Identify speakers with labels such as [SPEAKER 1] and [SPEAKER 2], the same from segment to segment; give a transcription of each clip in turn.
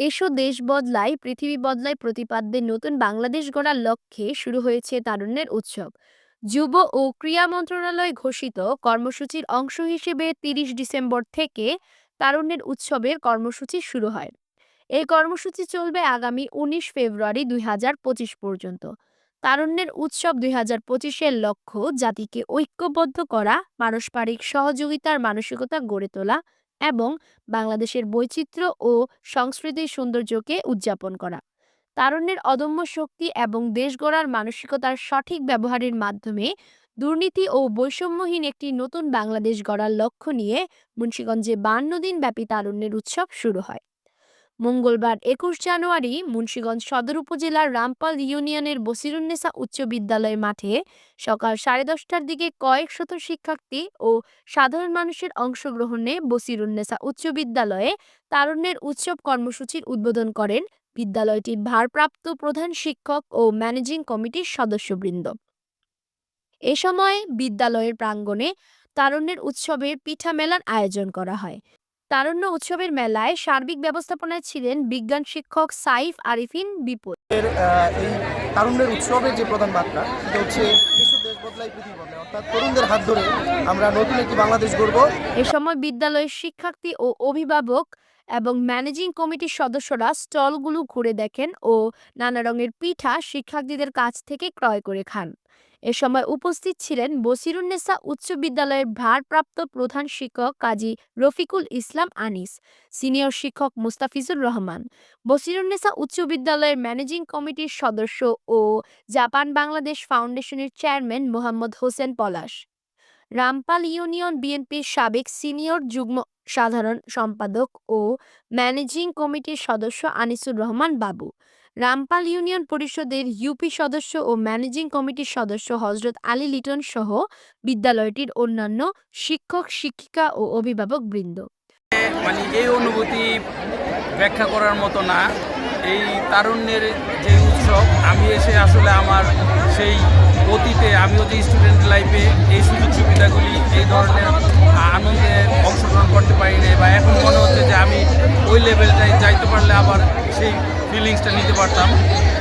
[SPEAKER 1] এসো দেশ বদলায়, পৃথিবী বদলায় প্রতিপাদ্যে নতুন বাংলাদেশ গড়ার লক্ষ্যে শুরু হয়েছে তারুণ্যের উৎসব। যুব ও ক্রীড়া মন্ত্রণালয় ঘোষিত কর্মসূচির অংশ হিসেবে তিরিশ ডিসেম্বর থেকে তারুণ্যের উৎসবের কর্মসূচি শুরু হয়। এই কর্মসূচি চলবে আগামী উনিশ ফেব্রুয়ারি দুই হাজার পঁচিশ পর্যন্ত। তারুণ্যের উৎসব দুই হাজার পঁচিশের লক্ষ্য জাতিকে ঐক্যবদ্ধ করা, পারস্পরিক সহযোগিতার মানসিকতা গড়ে তোলা এবং বাংলাদেশের বৈচিত্র্য ও সংস্কৃতির সৌন্দর্যকে উদযাপন করা। তারণ্যের অদম্য শক্তি এবং দেশ গড়ার মানসিকতার সঠিক ব্যবহারের মাধ্যমে দুর্নীতি ও বৈষম্যহীন একটি নতুন বাংলাদেশ গড়ার লক্ষ্য নিয়ে মুন্সীগঞ্জে বান্ন দিন ব্যাপী তারুণ্যের উৎসব শুরু হয়। মঙ্গলবার, একুশ জানুয়ারি, মুন্সীগঞ্জ সদর উপজেলার রামপাল ইউনিয়নের বসিরুন্নেসা উচ্চ বিদ্যালয় মাঠে সকাল সাড়ে দশটার দিকে কয়েক শত শিক্ষার্থী ও সাধারণ মানুষের অংশগ্রহণে বসিরুন্নেসা উচ্চ বিদ্যালয়ে তারুণ্যের উৎসব কর্মসূচির উদ্বোধন করেন বিদ্যালয়টির ভারপ্রাপ্ত প্রধান শিক্ষক ও ম্যানেজিং কমিটির সদস্যবৃন্দ। এ সময় বিদ্যালয়ের প্রাঙ্গণে তারুণ্যের উৎসবের পিঠা মেলার আয়োজন করা হয়। তারুণ্য উৎসবের মেলায় সার্বিক ব্যবস্থাপনায় ছিলেন বিজ্ঞান শিক্ষক সাইফ আরিফিন বিপুল।
[SPEAKER 2] এই তারুণ্যের উৎসবের যে প্রধান বার্তা সেটা হচ্ছে বিশ্ব দেশ বদলাই পৃথিবী বদলায়। অর্থাৎ তরুণদের হাত ধরে আমরা নতুন একটি বাংলাদেশ গড়ব।
[SPEAKER 1] এ সময় বিদ্যালয়ের শিক্ষার্থী ও অভিভাবক এবং ম্যানেজিং কমিটির সদস্যরা স্টলগুলো ঘুরে দেখেন ও নানা রঙের পিঠা শিক্ষার্থীদের কাছ থেকে ক্রয় করে খান। এ সময় উপস্থিত ছিলেন বসিরুন্নেসা উচ্চ বিদ্যালয়ের ভারপ্রাপ্ত প্রধান শিক্ষক কাজী রফিকুল ইসলাম আনিস, সিনিয়র শিক্ষক মুস্তাফিজুর রহমান। বসিরুন্নেসা উচ্চ বিদ্যালয়ের ম্যানেজিং কমিটির সদস্য ও জাপান বাংলাদেশ ফাউন্ডেশনের চেয়ারম্যান মোহাম্মদ হোসেন পলাশ। রামপাল ইউনিয়ন বিএনপির সাবেক সিনিয়র যুগ্ম সাধারণ সম্পাদক ও ম্যানেজিং কমিটির সদস্য আনিসুর রহমান বাবু। রামপাল ইউনিয়ন পরিষদের ইউপি সদস্য ও ম্যানেজিং কমিটির সদস্য হজরত আলী লিটন সহ বিদ্যালয়টির অন্যান্য শিক্ষক, শিক্ষিকা ও অভিভাবক বৃন্দ
[SPEAKER 3] মানে এই অনুভূতি ব্যাখ্যা করার মতো না। এই তারুণ্যের যে উৎসব, আমি এসে আসলে আমার সেই অতীতে, আমিও যে স্টুডেন্ট লাইফে এই সুযোগ সুবিধাগুলি, এই ধরনের আনন্দে অংশগ্রহণ করতে পারি নাই বা এখন মনে হচ্ছে যে আমি ওই লেভেলটায় যাইতে পারলে আবার সেই ফিলিংসটা নিতে পারতাম।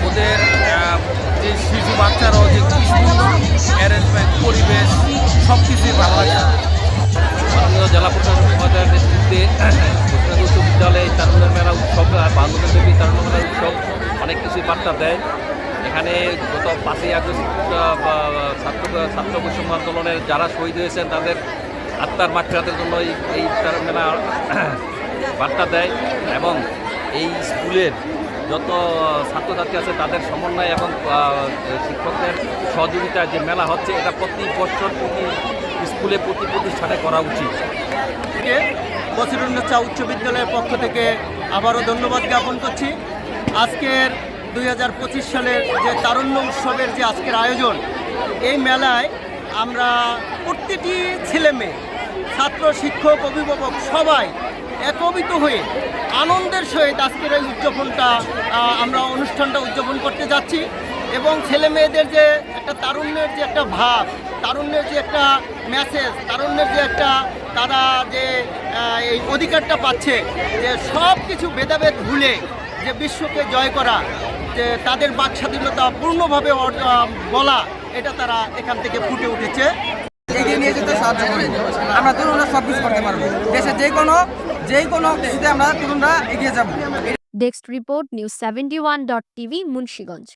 [SPEAKER 3] ওদের যে শিশু বাচ্চারাও যে কি সুন্দর অ্যারেঞ্জমেন্ট পরিবেশ সব কিছুই ভালো
[SPEAKER 4] মাননীয় জেলা মহোদয়ের নেতৃত্বে এই তারুণ্যের মেলা উৎসব বান্ধবের দেবী তারুণ্য মেলা উৎসব, অনেক কিছুই বার্তা দেয়। এখানে গত পাঁচই আগস্ট ছাত্র ছাত্র বৈষম্য আন্দোলনের যারা শহীদ হয়েছেন, তাদের আত্মার মাঠফেরাতের জন্য এই তারুণ মেলা বার্তা দেয় এবং এই স্কুলের যত ছাত্রছাত্রী আছে, তাদের সমন্বয় এবং শিক্ষকদের সহযোগিতা যে মেলা হচ্ছে, এটা প্রতি বছর প্রতি স্কুলে প্রতি প্রতিষ্ঠানে করা উচিত।
[SPEAKER 2] বসিরুন্নেসা উচ্চ বিদ্যালয়ের পক্ষ থেকে আবারও ধন্যবাদ জ্ঞাপন করছি। আজকের দুই হাজার পঁচিশ সালের যে তারুণ্য উৎসবের যে আজকের আয়োজন, এই মেলায় আমরা প্রতিটি ছেলে মেয়ে, ছাত্র, শিক্ষক, অভিভাবক সবাই একবিত হয়ে আনন্দের সহিত আজকের এই উদযাপনটা আমরা অনুষ্ঠানটা উদযাপন করতে যাচ্ছি এবং ছেলে মেয়েদের যে একটা তারুণ্যের যে একটা ভাব, তারুণ্যের যে একটা মেসেজ তারুণ্যের যে একটা তারা যে এই অধিকারটা পাচ্ছে যে সব কিছু ভেদাভেদ ভুলে যে বিশ্বকে জয় করা যে তাদের বাক স্বাধীনতা পূর্ণভাবে বলা এটা তারা এখান থেকে ফুটে উঠেছে।
[SPEAKER 5] এগিয়ে নিয়ে যেতে সাহায্য করে আমরা তরুণরা সব কিছু করতে পারব। দেশে যে কোনো যেই কোনো কিছুতে আমরা তরুণরা এগিয়ে যাব।
[SPEAKER 1] Desk report news seventy one dot TV Munshiganj